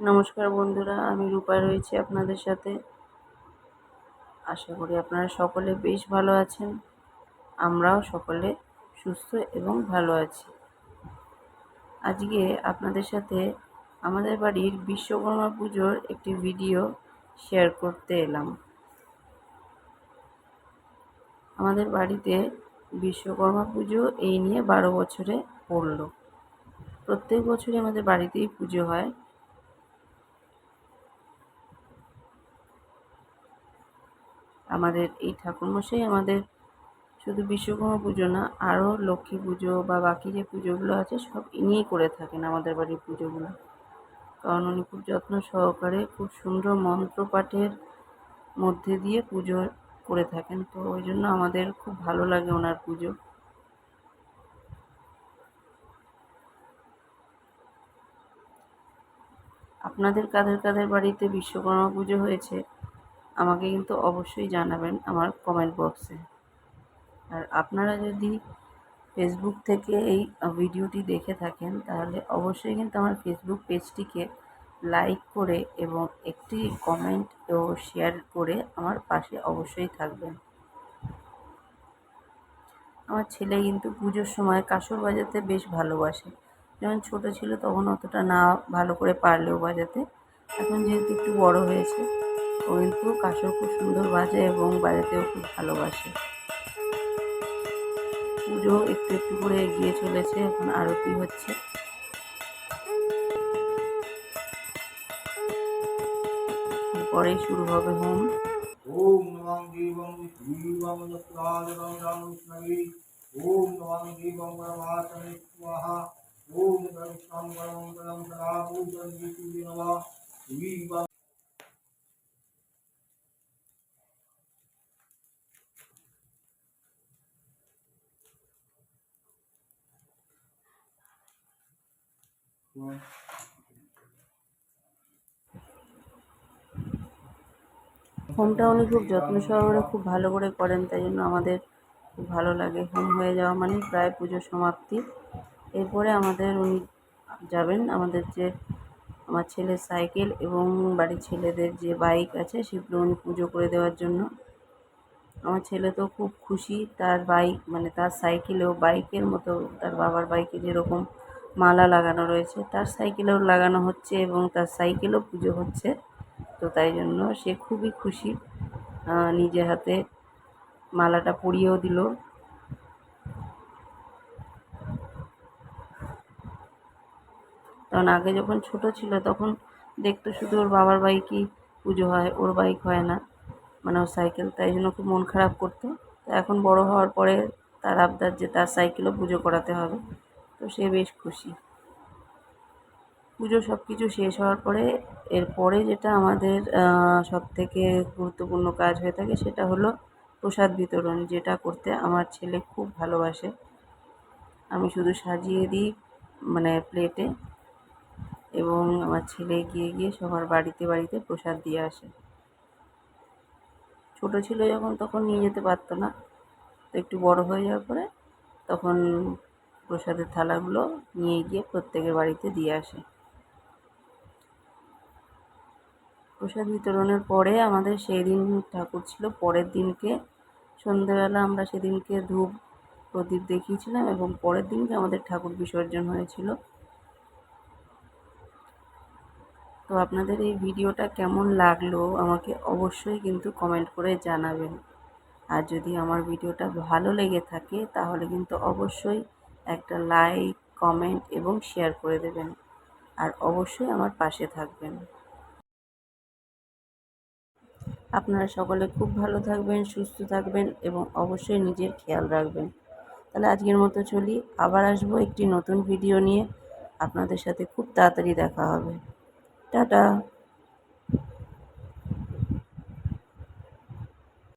নমস্কার বন্ধুরা, আমি রূপায় রয়েছি আপনাদের সাথে। আশা করি আপনারা সকলে বেশ ভালো আছেন। আমরাও সকলে সুস্থ এবং ভালো আছি। আজকে আপনাদের সাথে আমাদের বাড়ির বিশ্বকর্মা পুজোর একটি ভিডিও শেয়ার করতে এলাম। আমাদের বাড়িতে বিশ্বকর্মা পুজো এই নিয়ে বারো বছরে পড়ল। প্রত্যেক বছরই আমাদের বাড়িতেই পুজো হয়। আমাদের এই ঠাকুরমশাই আমাদের শুধু বিশ্বকর্মা পুজো না আরও লক্ষ্মী পুজো বা বাকি যে পুজোগুলো আছে সব ইনিই করে থাকেন আমাদের বাড়ির পুজোগুলো। কারণ উনি খুব যত্ন সহকারে খুব সুন্দর মন্ত্র পাঠের মধ্যে দিয়ে পুজো করে থাকেন। তো ওই জন্য আমাদের খুব ভালো লাগে ওনার পুজো। আপনাদের কাদের কাদের বাড়িতে বিশ্বকর্মা পুজো হয়েছে? আমাকে কিন্তু অবশ্যই জানাবেন আমার কমেন্ট বক্সে আর আপনারা যদি ফেসবুক থেকে এই ভিডিওটি দেখে থাকেন, তাহলে অবশ্যই কিন্তু আমার ফেসবুক পেজটিকে লাইক করে এবং একটি কমেন্ট ও শেয়ার করে আমার পাশে অবশ্যই থাকবেন। আমার ছেলে কিন্তু পুজোর সময় কাসর বাজাতে বেশ ভালোবাসে। যখন ছোট ছিল তখন অতটা না ভালো করে পারলেও বাজাতে। এখন যেহেতু একটু বড় হয়েছে কিন্তু কাসর খুব সুন্দর বাজে এবং বাজাতেও খুব ভালোবাসে। পুজো একটু একটু করে এগিয়ে চলেছে, এখন আরতি হচ্ছে। পরেই শুরু হবে হোম। ওম ওম ওম হোমটা উনি খুব যত্ন সহকারে খুব ভালো করে করেন, তাই জন্য আমাদের খুব ভালো লাগে। হোম হয়ে যাওয়া মানে প্রায় পুজো সমাপ্তি। এরপরে আমাদের উনি যাবেন, আমাদের যে আমার ছেলের সাইকেল এবং বাড়ির ছেলেদের যে বাইক আছে, সেগুলো উনি পুজো করে দেওয়ার জন্য। আমার ছেলে তো খুব খুশি, তার বাইক মানে তার সাইকেলেও বাইকের মতো, তার বাবার বাইকে যেরকম মালা লাগানো রয়েছে। তার সাইকেলেও লাগানো হচ্ছে এবং তার সাইকেলও পুজো হচ্ছে। তো তাই জন্য সে খুবই খুশি। নিজে হাতে মালাটা পরিয়েও দিল। কারণ আগে যখন ছোট ছিল, তখন দেখতো শুধু ওর বাবার বাইকই পুজো হয়, ওর বাইক হয় না। মানে ওর সাইকেল, তাই জন্য খুব মন খারাপ করতো। তো এখন বড় হওয়ার পরে তার আবদার যে তার সাইকেলও পুজো করাতে হবে। তো সে বেশ খুশি। পুজো সব কিছু শেষ হওয়ার পরে এরপরে যেটা আমাদের সব থেকে গুরুত্বপূর্ণ কাজ হয়ে থাকে সেটা হলো প্রসাদ বিতরণ, যেটা করতে আমার ছেলে খুব ভালোবাসে। আমি শুধু সাজিয়ে দিই মানে প্লেটে এবং আমার ছেলে গিয়ে গিয়ে সবার বাড়িতে বাড়িতে প্রসাদ দিয়ে আসে। ছোট ছিল যখন, তখন নিয়ে যেতে পারতো না। তো একটু বড় হয়ে যাওয়ার পরে তখন প্রসাদের থালাগুলো নিয়ে গিয়ে প্রত্যেকের বাড়িতে দিয়ে আসে। প্রসাদ বিতরণের পরে আমাদের সেই দিন ঠাকুর ছিল, পরের দিনকে সন্ধেবেলা আমরা সেদিনকে ধূপ প্রদীপ দেখিয়েছিলাম এবং পরের দিনকে আমাদের ঠাকুর বিসর্জন হয়েছিল। তো আপনাদের এই ভিডিওটা কেমন লাগল আমাকে অবশ্যই কিন্তু কমেন্ট করে জানাবেন। আর যদি আমার ভিডিওটা ভালো লেগে থাকে তাহলে কিন্তু অবশ্যই একটা লাইক, কমেন্ট এবং শেয়ার করে দেবেন। আর অবশ্যই আমার পাশে থাকবেন। আপনারা সকলে খুব ভালো থাকবেন, সুস্থ থাকবেন এবং অবশ্যই নিজের খেয়াল রাখবেন। তাহলে আজকের মতো চলি। আবার আসব একটি নতুন ভিডিও নিয়ে। আপনাদের সাথে খুব তাড়াতাড়ি দেখা হবে। টাটা!